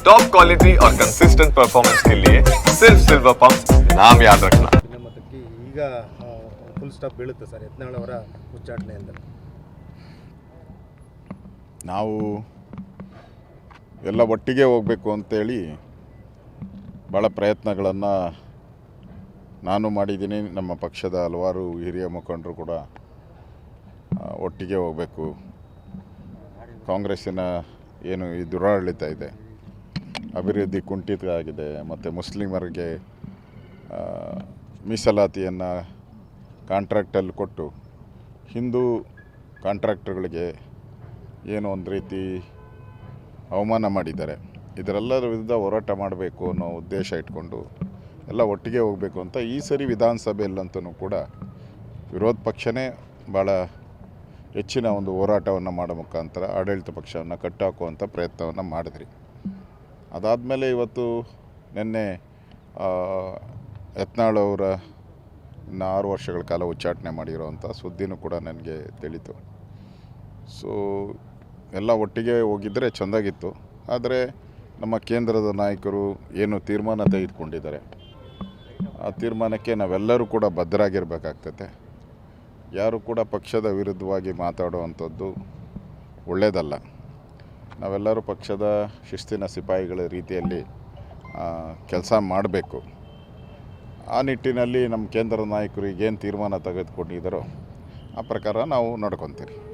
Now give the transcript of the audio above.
Top quality और consistent performance के लिए सिर्फ सिल्वर पंप नाम याद रखना ಭಿನ್ನಮತಕ್ಕೆ ಈಗ ಫುಲ್ ಸ್ಟಾಪ್ ಬೀಳುತ್ತೆ ಸರ್ ಯತ್ನಾಳ್ ಅವರ ಉಚ್ಚಾಟನೆಯಿಂದ ನಾವು ಎಲ್ಲ ಒಟ್ಟಿಗೆ ಹೋಗಬೇಕು ಅಂತೇಳಿ ಭಾಳ ಪ್ರಯತ್ನಗಳನ್ನು ನಾನು ಮಾಡಿದ್ದೀನಿ ನಮ್ಮ ಪಕ್ಷದ ಹಲವಾರು ಹಿರಿಯ ಮುಖಂಡರು ಕೂಡ ಆ, ಒಟ್ಟಿಗೆ ಹೋಗಬೇಕು ಕಾಂಗ್ರೆಸ್ಸಿನ ಏನು ಈ ದುರಾಡಳಿತ ಇದೆ ಅಭಿವೃದ್ಧಿ ಕುಂಠಿತ ಆಗಿದೆ ಮತ್ತು ಮುಸ್ಲಿಮರಿಗೆ ಮೀಸಲಾತಿಯನ್ನು ಕಾಂಟ್ರಾಕ್ಟಲ್ಲಿ ಕೊಟ್ಟು ಹಿಂದೂ ಕಾಂಟ್ರಾಕ್ಟರ್ಗಳಿಗೆ ಏನೋ ಒಂದು ರೀತಿ ಅವಮಾನ ಮಾಡಿದ್ದಾರೆ. ಇದರೆಲ್ಲರ ವಿರುದ್ಧ ಹೋರಾಟ ಮಾಡಬೇಕು ಅನ್ನೋ ಉದ್ದೇಶ ಇಟ್ಕೊಂಡು ಎಲ್ಲ ಒಟ್ಟಿಗೆ ಹೋಗಬೇಕು ಅಂತ ಈ ಸರಿ ವಿಧಾನಸಭೆಯಲ್ಲಂತೂ ಕೂಡ ವಿರೋಧ ಪಕ್ಷನೇ ಭಾಳ ಹೆಚ್ಚಿನ ಒಂದು ಹೋರಾಟವನ್ನು ಮಾಡೋ ಮುಖಾಂತರ ಆಡಳಿತ ಪಕ್ಷವನ್ನು ಕಟ್ಟಾಕುವಂಥ ಪ್ರಯತ್ನವನ್ನು ಮಾಡಿದ್ರಿ. ಅದಾದಮೇಲೆ ಇವತ್ತು ನಿನ್ನೆ ಯತ್ನಾಳ್ ಅವರ ಆರು ವರ್ಷಗಳ ಕಾಲ ಉಚ್ಚಾಟನೆ ಮಾಡಿರೋವಂಥ ಸುದ್ದಿನೂ ಕೂಡ ನನಗೆ ತಿಳಿತು. ಸೊ, ಎಲ್ಲ ಒಟ್ಟಿಗೆ ಹೋಗಿದ್ದರೆ ಚೆಂದಾಗಿತ್ತು. ಆದರೆ ನಮ್ಮ ಕೇಂದ್ರದ ನಾಯಕರು ಏನು ತೀರ್ಮಾನ ತೆಗೆದುಕೊಂಡಿದ್ದಾರೆ, ಆ ತೀರ್ಮಾನಕ್ಕೆ ನಾವೆಲ್ಲರೂ ಕೂಡ ಭದ್ರಾಗಿರಬೇಕಾಗ್ತದೆ ಯಾರು ಕೂಡ ಪಕ್ಷದ ವಿರುದ್ಧವಾಗಿ ಮಾತಾಡುವಂಥದ್ದು ಒಳ್ಳೆಯದಲ್ಲ ನಾವೆಲ್ಲರೂ ಪಕ್ಷದ ಶಿಸ್ತಿನ ಸಿಪಾಯಿಗಳ ರೀತಿಯಲ್ಲಿ ಕೆಲಸ ಮಾಡಬೇಕು. ಆ ನಿಟ್ಟಿನಲ್ಲಿ ನಮ್ಮ ಕೇಂದ್ರ ನಾಯಕರು ಈಗೇನು ತೀರ್ಮಾನ ತೆಗೆದುಕೊಂಡಿದ್ದಾರೋ, ಆ ಪ್ರಕಾರ ನಾವು ನಡ್ಕೊತೀರಿ.